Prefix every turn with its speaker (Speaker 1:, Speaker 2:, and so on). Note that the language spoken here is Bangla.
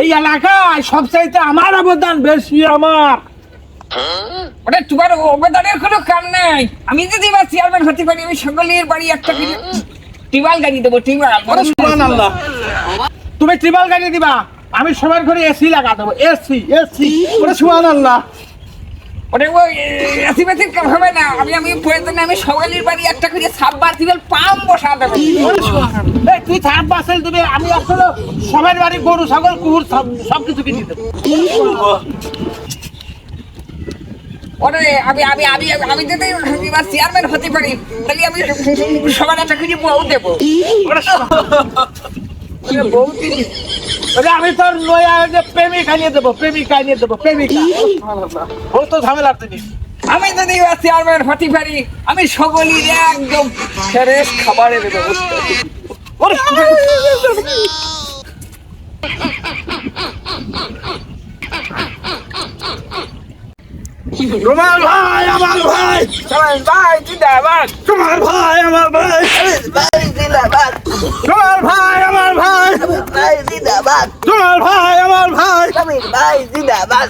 Speaker 1: এই এলাকায় সবচাইতে আমার অবদান বেশি আমার।
Speaker 2: ওটা তোমার অবদানের কোনো কাম নাই। আমি যদি বা চেয়ারম্যান হতে পারি আমি সকলের বাড়ি একটা টিবাল গাড়ি দেবো টিবাল।
Speaker 1: তুমি ট্রিপল গাড়ি দিবা আমি সবার ঘরে এসি লাগা দেবো এসি এসি সুহান সুবহানাল্লাহ।
Speaker 2: ওটা ওই কাম হবে না। আমি আমি প্রয়োজনে আমি সকলের বাড়ি একটা করে সাববার টিবাল পাম বসা দেবো
Speaker 1: ওরে সুবহানাল্লাহ এই তুই বাসেল দিবে আমি আসলে সবার বাড়ি গরু ছাগল কুকুর সব সব কিছু কিনে দেবো।
Speaker 2: ওরে আমি আমি আমি আমি যদি এবার চেয়ারম্যান হতে পারি তাহলে আমি সবার একটা করে বউ দেবো। বউ দিবি?
Speaker 1: আমি তোর লয়া যে প্রেমিকা নিয়ে দেবো প্রেমিকা নিয়ে দেবো প্রেমিকা। ও তো ঝামেলার জিনিস
Speaker 2: আমি যদি এবার চেয়ারম্যান হতে পারি আমি সকলের একদম ফ্রেশ খাবারের ব্যবস্থা।
Speaker 1: ওরে তোমার ভাই আমার ভাই।
Speaker 2: ভাই জিন্দাবাদ।
Speaker 1: তোমার ভাই আমার ভাই।
Speaker 2: জিন্দাবাদ।
Speaker 1: তোমার ভাই আমার ভাই।
Speaker 2: আমি ভাই জিন্দাবাদ।